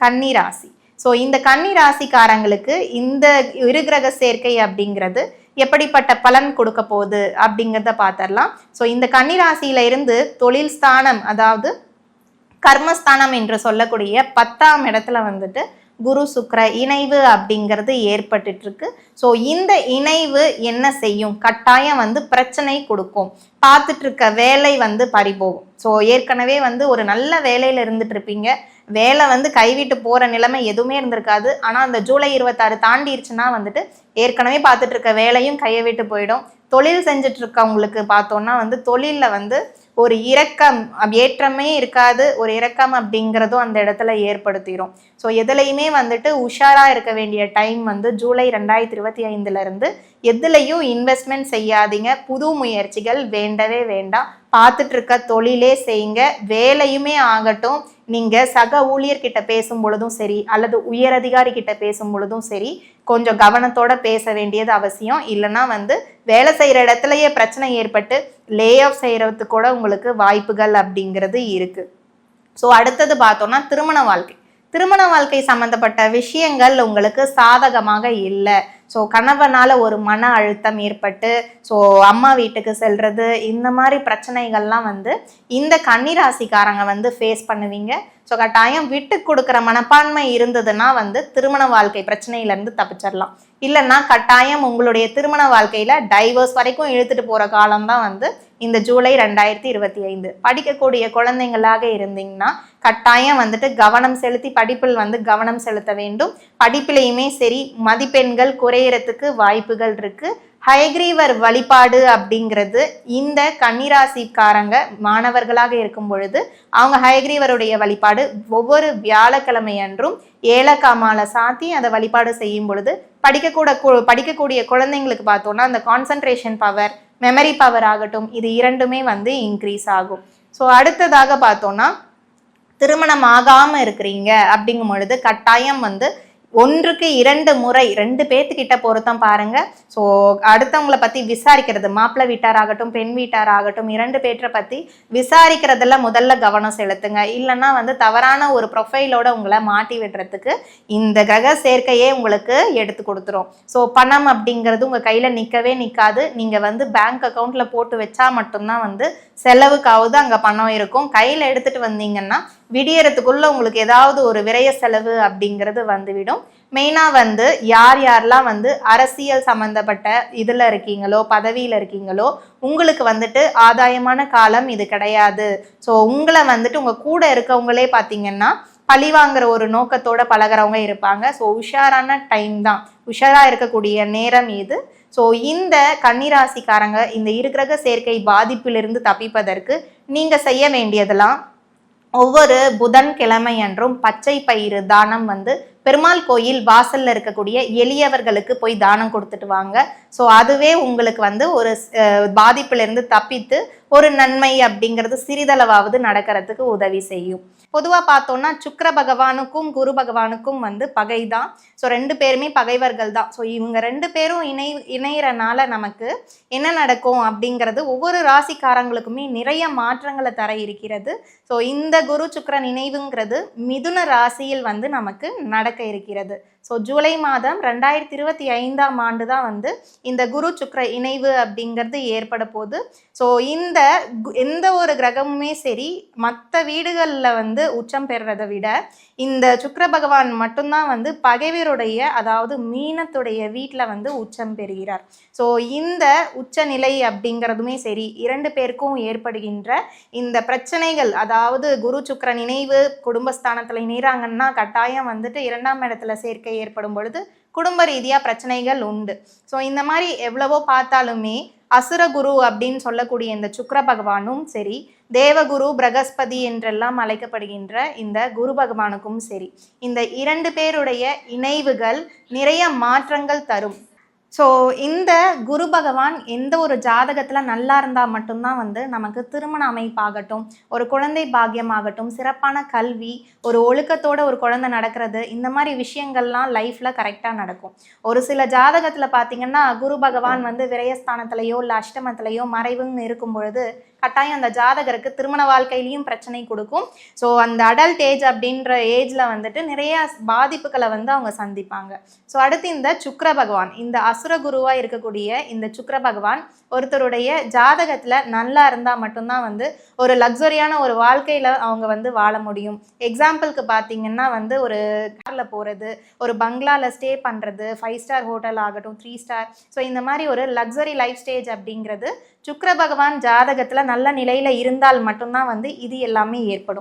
கன்னி ராசி ஸோ இந்த கன்னி ராசிக்காரங்களுக்கு இந்த இருகிரக சேர்க்கை அப்படிங்கிறது எப்படிப்பட்ட பலன் கொடுக்க போகுது அப்படிங்கிறத பார்த்துடலாம் ஸோ இந்த கன்னி ராசியில இருந்து தொழில் ஸ்தானம் அதாவது கர்மஸ்தானம் என்று சொல்லக்கூடிய பத்தாம் இடத்துல வந்துட்டு குரு சுக்கிர இணைவு அப்படிங்கிறது ஏற்பட்டுட்டு இருக்கு ஸோ இந்த இணைவு என்ன செய்யும்? கட்டாயம் வந்து பிரச்சனை கொடுக்கும். பார்த்துட்டு இருக்க வேலை வந்து பறிபோகும். ஸோ ஏற்கனவே வந்து ஒரு நல்ல வேலையில இருந்துட்டு இருப்பீங்க வேலை வந்து கைவிட்டு போற நிலைமை எதுவுமே இருந்திருக்காது. ஆனால் அந்த ஜூலை இருபத்தாறு தாண்டிருச்சுன்னா வந்துட்டு ஏற்கனவே பார்த்துட்டு இருக்க வேலையும் கையை விட்டு போயிடும். தொழில் செஞ்சுட்டு இருக்கவங்களுக்கு பார்த்தோம்னா வந்து தொழிலில் வந்து ஒரு இரக்கம் ஏற்றமே இருக்காது. ஒரு இரக்கம் அப்படிங்கிறதும் அந்த இடத்துல ஏற்படுத்திடும் ஸோ எதுலையுமே வந்துட்டு உஷாராக இருக்க வேண்டிய டைம் வந்து ஜூலை ரெண்டாயிரத்தி இருபத்தி ஐந்துலேருந்து எதுலையும் இன்வெஸ்ட்மெண்ட் செய்யாதீங்க. புது முயற்சிகள் வேண்டவே வேண்டாம். பார்த்துட்டு இருக்க தொழிலே செய்யுங்க. வேலையுமே ஆகட்டும். நீங்கள் சக ஊழியர்கிட்ட பேசும் பொழுதும் சரி அல்லது உயர் அதிகாரி கிட்ட பேசும் பொழுதும் சரி கொஞ்சம் கவனத்தோட பேச வேண்டியது அவசியம். இல்லைன்னா வந்து வேலை செய்கிற இடத்துலயே பிரச்சனை ஏற்பட்டு லே ஆஃப் செய்கிறதுக்கு கூட உங்களுக்கு வாய்ப்புகள் அப்படிங்கிறது இருக்கு. ஸோ அடுத்தது பார்த்தோம்னா திருமண வாழ்க்கை. திருமண வாழ்க்கை சம்மந்தப்பட்ட விஷயங்கள் உங்களுக்கு சாதகமாக இல்லை. ஸோ கணவனால் ஒரு மன அழுத்தம் ஏற்பட்டு ஸோ அம்மா வீட்டுக்கு செல்றது இந்த மாதிரி பிரச்சனைகள்லாம் வந்து இந்த கன்னிராசிக்காரங்க வந்து ஃபேஸ் பண்ணுவீங்க. ஸோ கட்டாயம் விட்டு கொடுக்குற மனப்பான்மை இருந்ததுன்னா வந்து திருமண வாழ்க்கை பிரச்சனையிலேருந்து தப்பிச்சிடலாம் இல்லைன்னா கட்டாயம் உங்களுடைய திருமண வாழ்க்கையில் டைவர்ஸ் வரைக்கும் இழுத்துட்டு போகிற காலம்தான் வந்து இந்த ஜூலை ரெண்டாயிரத்தி இருபத்தி ஐந்து. படிக்கக்கூடிய குழந்தைங்களாக இருந்தீங்கன்னா கட்டாயம் வந்துட்டு கவனம் செலுத்தி படிப்பில் வந்து கவனம் செலுத்த வேண்டும். படிப்பிலையுமே சரி மதிப்பெண்கள் குறையறதுக்கு வாய்ப்புகள் இருக்கு. ஹைக்ரீவர் வழிபாடு அப்படிங்கிறது இந்த கன்னிராசிக்காரங்க மாணவர்களாக இருக்கும் பொழுது அவங்க ஹைக்ரீவருடைய வழிபாடு ஒவ்வொரு வியாழக்கிழமை அன்றும் ஏலக்காமால சாத்தி அதை வழிபாடு செய்யும் பொழுது படிக்கக்கூட படிக்கக்கூடிய குழந்தைங்களுக்கு பார்த்தோம்னா அந்த கான்சன்ட்ரேஷன் பவர் மெமரி பவர் ஆகட்டும் இது இரண்டுமே வந்து இன்க்ரீஸ் ஆகும். ஸோ அடுத்ததாக பார்த்தோன்னா திருமணம் ஆகாமல் இருக்கிறீங்க அப்படிங்கும் பொழுது கட்டாயம் வந்து ஒன்றுக்கு இரண்டு முறை ரெண்டு பேர்த்துக்கிட்ட பொருத்தம் பாருங்க. ஸோ அடுத்தவங்கள பத்தி விசாரிக்கிறது மாப்பிள்ளை வீட்டாராகட்டும் பெண் வீட்டாராகட்டும் இரண்டு பேற்றை பத்தி விசாரிக்கிறதுல முதல்ல கவனம் செலுத்துங்க. இல்லைன்னா வந்து தவறான ஒரு ப்ரொஃபைலோட உங்களை மாட்டி விடுறதுக்கு இந்த கிரக சேர்க்கையே உங்களுக்கு எடுத்து கொடுத்துரும். ஸோ பணம் அப்படிங்கிறது உங்க கையில நிக்கவே நிக்காது. நீங்க வந்து பேங்க் அக்கௌண்ட்ல போட்டு வச்சா மட்டும்தான் வந்து செலவுக்காவது அங்க பணம் இருக்கும். கையில எடுத்துட்டு வந்தீங்கன்னா விடியறதுக்குள்ள உங்களுக்கு ஏதாவது ஒரு விரய செலவு அப்படிங்கிறது வந்துவிடும். மெயினாக வந்து யார் யாரெல்லாம் வந்து அரசியல் சம்மந்தப்பட்ட இதில் இருக்கீங்களோ பதவியில் இருக்கீங்களோ உங்களுக்கு வந்துட்டு ஆதாயமான காலம் இது கிடையாது. ஸோ உங்களை வந்துட்டு உங்கள் கூட இருக்கவங்களே பார்த்தீங்கன்னா பழி வாங்குற ஒரு நோக்கத்தோட பழகுறவங்க இருப்பாங்க. ஸோ உஷாரான டைம் தான். உஷாராக இருக்கக்கூடிய நேரம் இது. ஸோ இந்த கன்னிராசிக்காரங்க இந்த இருக்கிறக சேர்க்கை பாதிப்பிலிருந்து தப்பிப்பதற்கு நீங்கள் செய்ய வேண்டியதெல்லாம் ஒவ்வொரு புதன்கிழமை அன்றும் பச்சை பயிறு தானம் வந்து பெருமாள் கோயில் வாசல்ல இருக்கக்கூடிய எளியவர்களுக்கு போய் தானம் கொடுத்துட்டு வாங்க. ஸோ அதுவே உங்களுக்கு வந்து ஒரு அஹ், தப்பித்து ஒரு நன்மை அப்படிங்கிறது சிறிதளவாவது நடக்கிறதுக்கு உதவி செய்யும். பொதுவாக பார்த்தோம்னா சுக்கர பகவானுக்கும் குரு பகவானுக்கும் வந்து பகை தான். ஸோ ரெண்டு பேருமே பகைவர்கள் தான். ஸோ இவங்க ரெண்டு பேரும் இணை இணையிறனால நமக்கு என்ன நடக்கும் அப்படிங்கிறது ஒவ்வொரு ராசிக்காரங்களுக்குமே நிறைய மாற்றங்களை தர இருக்கிறது. ஸோ இந்த குரு சுக்கிர நினைவுங்கிறது மிதுன ராசியில் வந்து நமக்கு நடக்க இருக்கிறது. ஸோ ஜூலை மாதம் ரெண்டாயிரத்தி இருபத்தி ஐந்தாம் ஆண்டு தான் வந்து இந்த குரு சுக்கர இணைவு அப்படிங்கிறது ஏற்பட போகுது. ஸோ இந்த எந்த ஒரு கிரகமுமே சரி மற்ற வீடுகளில் வந்து உச்சம் பெறுறதை விட இந்த சுக்கர பகவான் மட்டும்தான் வந்து பகைவருடைய அதாவது மீனத்துடைய வீட்டில் வந்து உச்சம் பெறுகிறார். ஸோ இந்த உச்சநிலை அப்படிங்கிறதுமே சரி இரண்டு பேருக்கும் ஏற்படுகின்ற இந்த பிரச்சனைகள் அதாவது குரு சுக்கர நினைவு குடும்பஸ்தானத்தில் இணைகிறாங்கன்னா கட்டாயம் வந்துட்டு இரண்டாம் இடத்துல சேர்க்கை ஏற்படும் பொழுது குடும்ப ரீதியாக பிரச்சனைகள் உண்டு. ஸோ இந்த மாதிரி எவ்வளவோ பார்த்தாலுமே அசுரகுரு அப்படின்னு சொல்லக்கூடிய இந்த சுக்கர பகவானும் சரி தேவகுரு பிரகஸ்பதி என்றெல்லாம் அழைக்கப்படுகின்ற இந்த குரு பகவானுக்கும் சரி இந்த இரண்டு பேருடைய இணைவுகள் நிறைய மாற்றங்கள் தரும். ஸோ இந்த குரு பகவான் எந்த ஒரு ஜாதகத்தில் நல்லா இருந்தால் மட்டும்தான் வந்து நமக்கு திருமண அமைப்பாகட்டும் ஒரு குழந்தை பாக்கியமாகட்டும் சிறப்பான கல்வி ஒரு ஒழுக்கத்தோட ஒரு குழந்தை நடக்கிறது இந்த மாதிரி விஷயங்கள்லாம் லைஃப்பில் கரெக்டாக நடக்கும். ஒரு சில ஜாதகத்தில் பார்த்தீங்கன்னா குரு பகவான் வந்து விரயஸ்தானத்திலேயோ இல்லை அஷ்டமத்திலேயோ மறைவுன்னு இருக்கும் பொழுது கட்டாயம் அந்த ஜாதகருக்கு திருமண வாழ்க்கையிலையும் பிரச்சனை கொடுக்கும். ஸோ அந்த அடல்ட் ஏஜ் அப்படின்ற ஏஜில் வந்துட்டு நிறைய பாதிப்புகளை வந்து அவங்க சந்திப்பாங்க. ஸோ அடுத்து இந்த சுக்கர பகவான் இந்த அசுரகுருவா இருக்கக்கூடிய இந்த சுக்கர பகவான் ஒருத்தருடைய ஜாதகத்தில் நல்லா இருந்தால் மட்டும்தான் வந்து ஒரு லக்ஸரியான ஒரு வாழ்க்கையில் அவங்க வந்து வாழ முடியும். எக்ஸாம்பிளுக்கு பார்த்தீங்கன்னா வந்து ஒரு காரில் போகிறது ஒரு பங்களாவில் ஸ்டே பண்ணுறது ஃபைவ் ஸ்டார் ஹோட்டல் ஆகட்டும் த்ரீ ஸ்டார் ஸோ இந்த மாதிரி ஒரு லக்ஸரி லைஃப் ஸ்டேஜ் அப்படிங்கிறது சுக்கர பகவான் ஜாதகத்தில் நல்ல நிலையில் இருந்தால் மட்டும்தான் வந்து இது எல்லாமே ஏற்படும்.